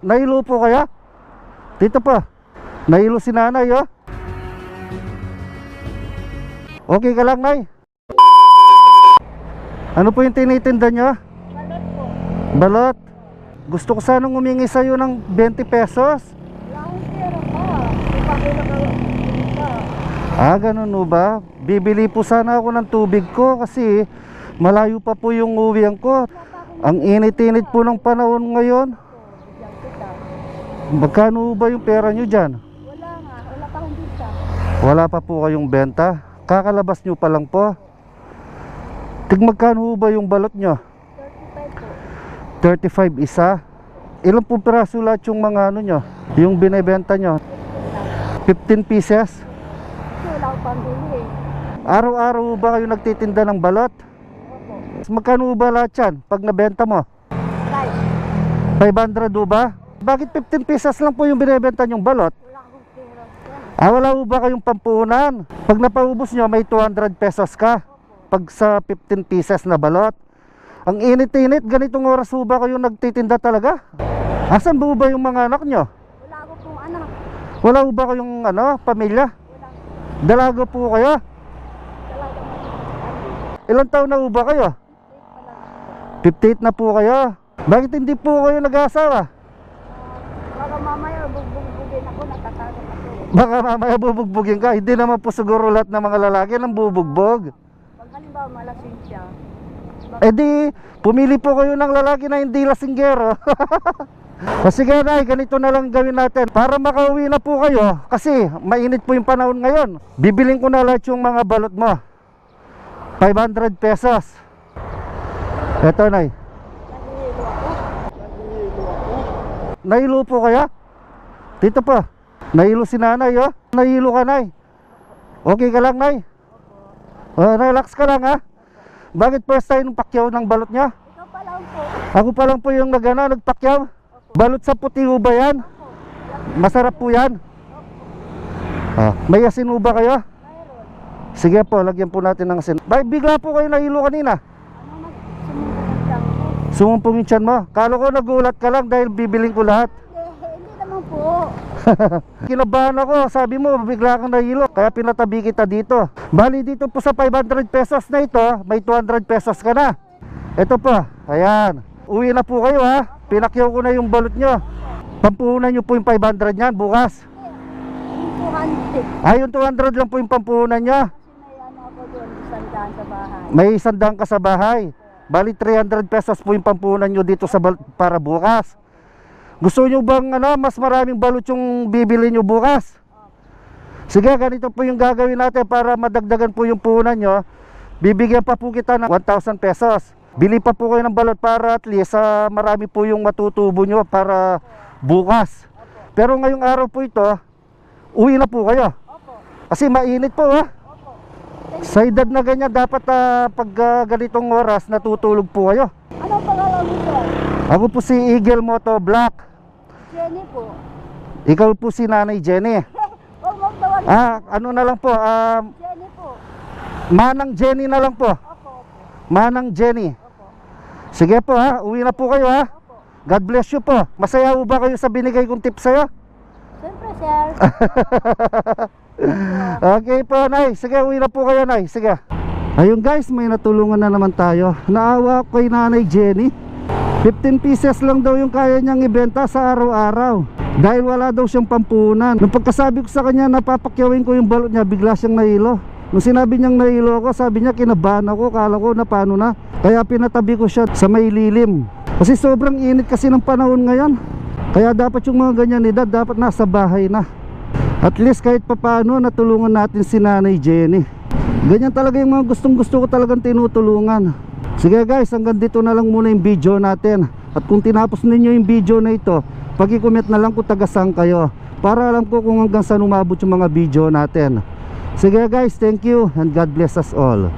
Nahilo po kaya? Dito pa. Nahilo si nanay, oh. Okay ka lang, Nay? Ano po yung tinitinda nyo? Balot po. Balot. Gusto ko sanang humingi sa'yo ng 20 pesos. Ah, ganun ho ba? Bibili po sana ako ng tubig ko kasi malayo pa po yung uwian ko. Ang init-init po ng panahon ngayon. Magkano ba yung pera nyo dyan? Wala nga. Wala pa akong bisa. Wala pa po kayong benta. Kakalabas nyo pa lang po. Tig magkano ba yung balot nyo? 35 po. 35 isa. Ilan po piraso lahat yung mga ano nyo? Yung binebenta nyo? 15 pieces. Wala akong pambili eh. Araw-araw ba kayo nagtitinda ng balot? Opo. Magkano ba lahat yan pag nabenta mo? Right. 500 do ba? Bakit 15 pesos lang po yung binebenta nyong balot? Ah, wala po ba kayong pampuhunan? Pag napaubos nyo, may 200 pesos ka. Pag sa 15 pieces na balot. Ang init-init, ganitong oras po ba kayo nagtitinda talaga? Asan po ba yung mga anak nyo? Wala ako pong anak. Wala po ba kayong ano, pamilya? Wala. Dalaga po kayo? Talaga mo. Ilang taon na po ba kayo? 58 na po kayo. Bakit hindi po kayo nag-asawa? Baka mamaya bugbugin ako. Natatakot ako. Baka mamaya bubugbugin ka. Hindi naman po siguro lahat ng mga lalaki nang bubugbog. Pag halimbawa malasing siya. Eh di, pumili po kayo ng lalaki na hindi lasinggero. o sige na, ganito na lang gawin natin. Para makauwi na po kayo, kasi mainit po yung panahon ngayon. Bibiling ko na lahat yung mga balot mo. 500 pesos. Eto, Nay. Nahilo po kaya? Dito pa. Nahilo si nanay, oh. Nahilo ka, Nay. Okay ka lang, Nay? Oh, relax ka lang, ha? Bakit first time pakyaw ng balot niya? Ikaw pa lang po. Ako pa lang po yung nagano, nagpakyaw. Balot sa puti ho ba yan? Masarap po yan. Ah, may asin ho ba kayo? Mayroon. Sige po, lagyan po natin ng asin. Bakit bigla po kayo nahilo kanina? Ano? Sumumpong yung tiyan mo. Kala ko nagulat ka lang dahil bibiling ko lahat. Eh, hindi naman po. Kinabahan ako, sabi mo bigla kang nahilo. Kaya pinatabi kita dito. Bali dito po sa 500 pesos na ito, may 200 pesos ka na. Ito po, ayan. Uwi na po kayo ha. Pinakyaw ko na yung balot nyo. Pampuhunan nyo po yung 500 yan bukas. Yung 200. Ah, yung 200 lang po yung pampuhunan nyo. May isang daan ka sa bahay. Bali 300 pesos po yung pampuhunan nyo dito sa para bukas. Gusto nyo bang ano, mas maraming balot yung bibili nyo bukas? Sige, ganito po yung gagawin natin para madagdagan po yung puhunan nyo. Bibigyan pa po kita ng 1,000 pesos. Bili pa po kayo ng balot para at least ah, marami po yung matutubo nyo para bukas. Pero ngayong araw po ito, uwi na po kayo. Kasi mainit po ha. Opo. Sa edad na ganyan, dapat ah, pag ah, ganitong oras, natutulog po kayo. Ano ang pangalan mo? Ako po si Eagle Moto Black. Jenny po. Ikaw po si Nanay Jenny. Huwag. Ah, ano na lang po, ah, Jenny po. Manang Jenny na lang po. Opo. Manang Jenny. Opo. Sige po ha, uwi na po kayo ha. Opo. God bless you po. Masaya po ba kayo sa binigay kong tips sa'yo? Siyempre sir. Okay po, Nay. Sige, uwi na po kayo, Nay. Sige. Ayun guys, may natulungan na naman tayo. Naawa ko kay Nanay Jenny. 15 pieces lang daw yung kaya niyang ibenta sa araw-araw. Dahil wala daw siyang pampunan. Nung pagkasabi ko sa kanya, napapakyawin ko yung balot niya, bigla siyang nahilo. Nung sinabi niyang nahilo ako, sabi niya kinabahan ako, kala ko na paano na. Kaya pinatabi ko siya sa may lilim. Kasi sobrang init kasi ng panahon ngayon. Kaya dapat yung mga ganyan edad, dapat nasa bahay na. At least kahit papano natulungan natin si Nanay Jenny. Ganyan talaga yung mga gustong gusto ko talagang tinutulungan. Sige guys, hanggang dito na lang muna yung video natin. At kung tinapos ninyo yung video na ito, pag-comment na lang kung taga saan kayo. Para alam ko kung hanggang saan umabot yung mga video natin. Sige guys, thank you and God bless us all.